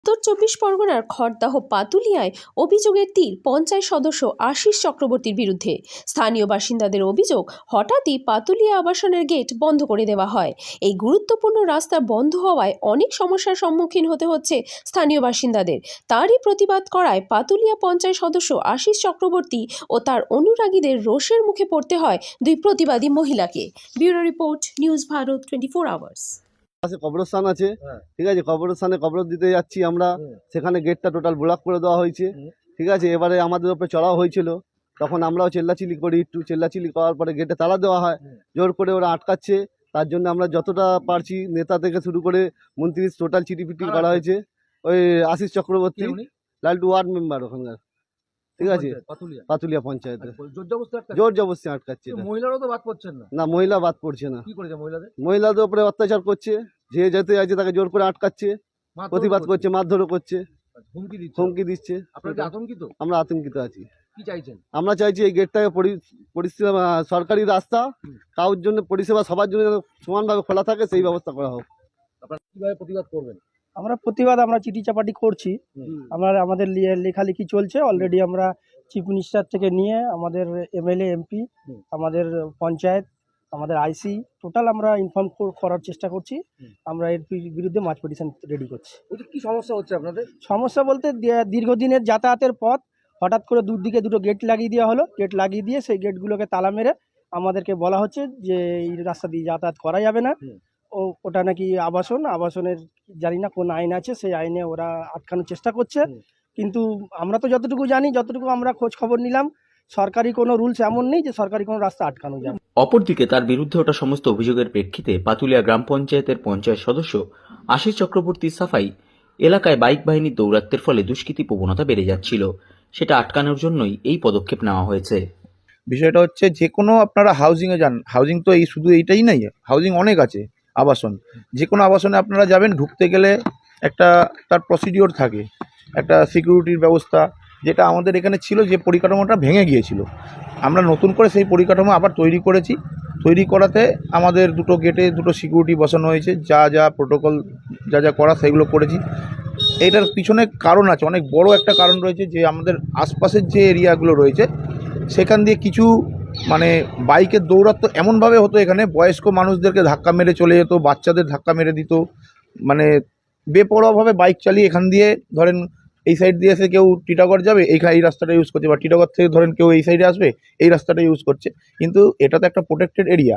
উত্তর চব্বিশ পরগনার খড়দাহ পাতুলিয়ায় অভিযোগের তীর পঞ্চায়েত সদস্য আশিস চক্রবর্তীর বিরুদ্ধে। স্থানীয় বাসিন্দাদের অভিযোগ, হঠাৎই পাতুলিয়া আবাসনের গেট বন্ধ করে দেওয়া হয়। এই গুরুত্বপূর্ণ রাস্তা বন্ধ হওয়ায় অনেক সমস্যার সম্মুখীন হতে হচ্ছে স্থানীয় বাসিন্দাদের। তারই প্রতিবাদ করায় পাতুলিয়া পঞ্চায়েত সদস্য আশিস চক্রবর্তী ও তার অনুরাগীদের রোষের মুখে পড়তে হয় দুই প্রতিবাদী মহিলাকে। Bureau report, news Bharat, twenty four hours. পাশে কবরস্থান আছে। হ্যাঁ। ঠিক আছে কবরস্থানে কবর দিতে যাচ্ছি আমরা। সেখানে গেটটা টোটাল ব্লক করে দেওয়া হয়েছে। ঠিক আছে এবারে আমাদের উপরে চড়াও হয়েছিল। তখন আমরাও চেল্লাচিলি করি একটু। চেল্লাচিলি করার পরে গেটে তালা দেওয়া হয়। জোর করে ওরা আটকাচ্ছে। তার জন্য আমরা যতটা পারছি নেতা থেকে শুরু করে মন্ত্রী টোটাল চিটিপিটি কারা করা হয়েছে। ওই আশিস চক্রবর্তী? লালটু ওয়ার্ড মেম্বার ওখানকার। ঠিক আছে? পাতুলিয়া। পঞ্চায়েতে জোর আটকাচ্ছে? জোর জবরদস্তি আটকাচ্ছে। মহিলারাও তো বাদ পড়ছেন না? না মহিলা বাদ পড়ছে না। কি করেছে মহিলাদের? মহিলাদের উপরে অত্যাচার করছে। যে যেতে আছে তাকে জোর করে আটকাচ্ছে প্রতিবাদ করছে। মারধরও করছে হুমকি দিচ্ছে। হুমকি দিচ্ছে। আতঙ্কিত? আমরা আতঙ্কিত আছি। কি চাইছেন? আমরা চাইছি এই গেটটাকে পরি- পরিষেবা সরকারি রাস্তা। কারোর জন্য পরিষেবা সবার জন্য সমানভাবে খোলা থাকে সেই ব্যবস্থা করা হোক। আপনারা কীভাবে প্রতিবাদ করবেন? আমরা প্রতিবাদ আমরা চিঠি চাপাটি করছি আমরা আমাদের লেখালেখি চলছে অলরেডি আমরা চিফ মিনিস্টার থেকে নিয়ে আমাদের এমএলএ এমপি আমাদের পঞ্চায়েত আমাদের আইসি টোটাল আমরা ইনফর্ম করার চেষ্টা করছি। আমরা এর বিরুদ্ধে মাছ পিটিশন রেডি করছি। কি সমস্যা হচ্ছে আপনাদের? সমস্যা বলতে দীর্ঘদিনের যাতায়াতের পথ হঠাৎ করে দূর দিকে দুটো গেট লাগিয়ে দেওয়া হলো। গেট লাগিয়ে দিয়ে সেই গেটগুলোকে তালা মেরে আমাদেরকে বলা হচ্ছে যে এই রাস্তা দিয়ে যাতায়াত করা যাবে না। ও ওটা নাকি আবাসন আবাসনের জানি না কোন আইন আছে সেই আইনে ওরা আটকানোর চেষ্টা করছে। কিন্তু আমরা তো যতটুকু জানি যতটুকু আমরা খোঁজ খবর নিলাম সরকারি কোনো রুলস এমন নেই যে সরকারি কোনো রাস্তা আটকানো যাবে অপরদিকে তার বিরুদ্ধে ওঠা সমস্ত অভিযোগের প্রেক্ষিতে পাতুলিয়া গ্রাম পঞ্চায়েতের পঞ্চায়েত সদস্য আশিস চক্রবর্তীর সাফাই এলাকায় বাইক বাহিনীর দৌরাত্বের ফলে দুষ্কৃতী প্রবণতা বেড়ে যাচ্ছিল। সেটা আটকানোর জন্যই এই পদক্ষেপ নেওয়া হয়েছে। বিষয়টা হচ্ছে যে কোনো আপনারা হাউজিংয়ে যান হাউজিং তো এই শুধু এইটাই নাই হাউজিং অনেক আছে আবাসন। যে কোনো আবাসনে আপনারা যাবেন ঢুকতে গেলে একটা তার প্রসিডিওর থাকে একটা সিকিউরিটির ব্যবস্থা যেটা আমাদের এখানে ছিল যে পরিকাঠামোটা ভেঙে গিয়েছিল। আমরা নতুন করে সেই পরিকাঠামো আবার তৈরি করেছি। তৈরি করাতে আমাদের দুটো গেটে দুটো সিকিউরিটি বসানো হয়েছে। যা যা প্রোটোকল, যা যা করা সেগুলো করেছি। এটার পিছনে কারণ আছে, অনেক বড় একটা কারণ রয়েছে যে আমাদের আশপাশের যে এরিয়াগুলো রয়েছে, সেখান দিয়ে কিছু মানে বাইকের দৌরাত্ম এমনভাবে হতো এখানে, বয়স্ক মানুষদেরকে ধাক্কা মেরে চলে যেত, বাচ্চাদের ধাক্কা মেরে দিত। মানে বেপরোয়াভাবে বাইক চালিয়ে এখান দিয়ে ধরেন এই সাইড দিয়ে এসে কেউ টিটাগড় যাবে এইখানে এই রাস্তাটা ইউজ করছে। বা টিটাগড় থেকে ধরেন কেউ এই সাইডে আসবে, এই রাস্তাটা ইউজ করছে। কিন্তু এটা তো একটা প্রোটেক্টেড এরিয়া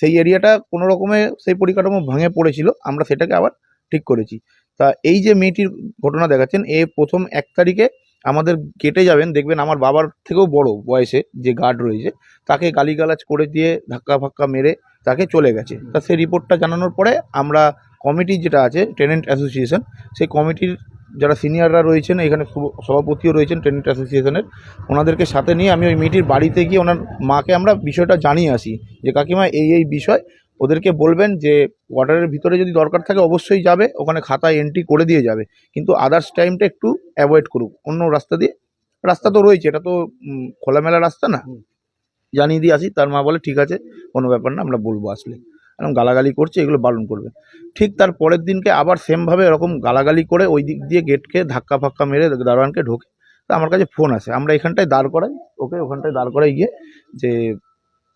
সেই এরিয়াটা কোনো রকমে সেই পরিকাঠামো ভাঙে পড়েছিল, আমরা সেটাকে আবার ঠিক করেছি। তা এই যে মেয়েটির ঘটনা দেখাচ্ছেন, এ প্রথম এক তারিখে আমাদের গেটে যাবেন, দেখবেন আমার বাবার থেকেও বড় বয়সে যে গার্ড রয়েছে, তাকে গালিগালাজ করে দিয়ে ধাক্কা ফাক্কা মেরে তাকে চলে গেছে। তা সেই রিপোর্টটা জানানোর পরে আমরা কমিটি যেটা আছে টেনেন্ট অ্যাসোসিয়েশন সেই কমিটির যারা সিনিয়ররা রয়েছেন এখানে সভাপতিও রয়েছেন টেনেন্ট অ্যাসোসিয়েশনের ওনাদেরকে সাথে নিয়ে আমি ওই মেয়েটির বাড়িতে গিয়ে ওনার মাকে আমরা বিষয়টা জানিয়ে আসি। যে কাকিমা এই এই বিষয় ওদেরকে বলবেন যে ওয়াটারের ভিতরে যদি দরকার থাকে অবশ্যই যাবে ওখানে খাতায় এন্ট্রি করে দিয়ে যাবে। কিন্তু আদার্স টাইমটা একটু অ্যাভয়েড করুক। অন্য রাস্তা দিয়ে রাস্তা তো রয়েছে এটা তো খোলামেলা রাস্তা না। জানিয়ে দিয়ে আসি তার মা বলে ঠিক আছে কোনো ব্যাপার না আমরা বলব আসলে। এরকম গালাগালি করছে, এগুলো বারণ করবে। ঠিক তার পরের দিনকে আবার সেমভাবে এরকম গালাগালি করে ওই দিক দিয়ে গেটকে ধাক্কা ফাক্কা মেরে দারোয়ানকে ঢোকে। তা আমার কাছে ফোন আসে। আমরা এখানটায় দাঁড় করাই, ওকে ওখানটায় দাঁড় করাই গিয়ে যে,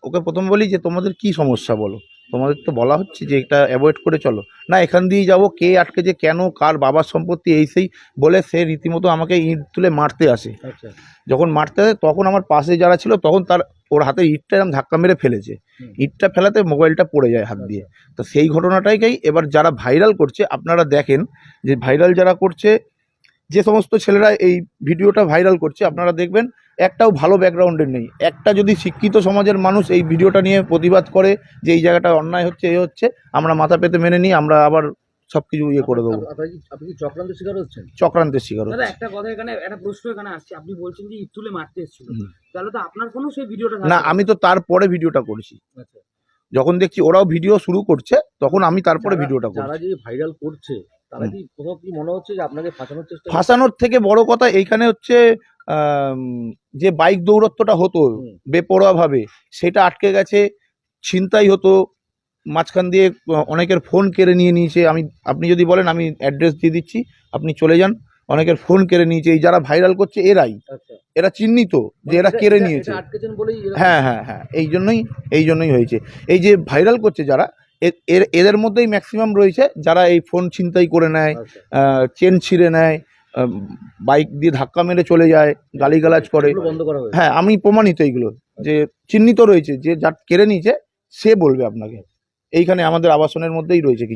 ওকে প্রথম বলি যে, তোমাদের কি সমস্যা বলো? তোমাদের তো বলা হচ্ছে যে এটা অ্যাভয়েড করে চলো। না এখান দিয়েই যাব কে আটকে যে কেন কার বাবার সম্পত্তি এই সেই বলে সে রীতিমতো আমাকে ইট তুলে মারতে আসে। আচ্ছা। যখন মারতে আসে তখন আমার পাশে যারা ছিল তখন তার ওর হাতে ইটটা এরকম ধাক্কা মেরে ফেলেছে। ইটটা ফেলাতে মোবাইলটা পড়ে যায় হাত দিয়ে। তো সেই ঘটনাটাকেই এবার যারা ভাইরাল করছে আপনারা দেখেন যে ভাইরাল যারা করছে যে সমস্ত ছেলেরা এই ভিডিওটা ভাইরাল করছে আপনারা দেখবেন একটাও ভালো ব্যাকগ্রাউন্ডের নেই। একটা যদি শিক্ষিত সমাজের মানুষ এই ভিডিওটা নিয়ে প্রতিবাদ করে যে এই জায়গাটা অন্যায় হচ্ছে এ হচ্ছে আমরা মাথা পেতে মেনে নিই আমরা আবার সব কিছু ইয়ে করে দেবো। আপ- আপনি কি- চক্রান্ত শিকার হচ্ছেন? চক্রান্তের শিকার দাদা হচ্ছে। একটা কথা এখানে একটা প্রশ্ন এখানে আসছে। আপনি বলছেন যে ইট তুলে মারতে এসেছিল। তাহলে তো আপনার কোনো সেই ভিডিওটা না আমি তো তারপরে ভিডিওটা করেছি। আচ্ছা। যখন দেখছি ওরাও ভিডিও শুরু করছে তখন আমি তারপরে ভিডিওটা যারা করছি। যে ভাইরাল করছে তারা কি কোথাও কি মনে হচ্ছে যে আপনাকে ফাঁসানোর চেষ্টা ফাঁসানোর থেকে বড় কথা এইখানে হচ্ছে যে বাইক দৌরত্বটা হতো। বেপরোয়াভাবে সেটা আটকে গেছে ছিনতাই হতো মাঝখান দিয়ে অনেকের ফোন কেড়ে নিয়ে নিয়েছে আমি আপনি যদি বলেন আমি অ্যাড্রেস দিয়ে দিচ্ছি আপনি চলে যান অনেকের ফোন কেড়ে নিয়েছে এই যারা ভাইরাল করছে এরাই। আচ্ছা। এরা চিহ্নিত যে এরা কেড়ে নিয়েছে। হ্যাঁ হ্যাঁ হ্যাঁ এই জন্যই এই জন্যই হয়েছে। এই যে ভাইরাল করছে যারা এর এদের মধ্যেই ম্যাক্সিমাম রয়েছে। যারা এই ফোন ছিনতাই করে নেয় আচ্ছা। চেন ছিঁড়ে নেয় বাইক দিয়ে ধাক্কা মেরে চলে যায় গালিগালাজ করে। হ্যাঁ আমি প্রমাণিত এইগুলো যে চিহ্নিত রয়েছে যে যার কেড়ে নিয়েছে সে বলবে আপনাকে। এইখানে আমাদের আবাসনের মধ্যেই রয়েছে কিছু।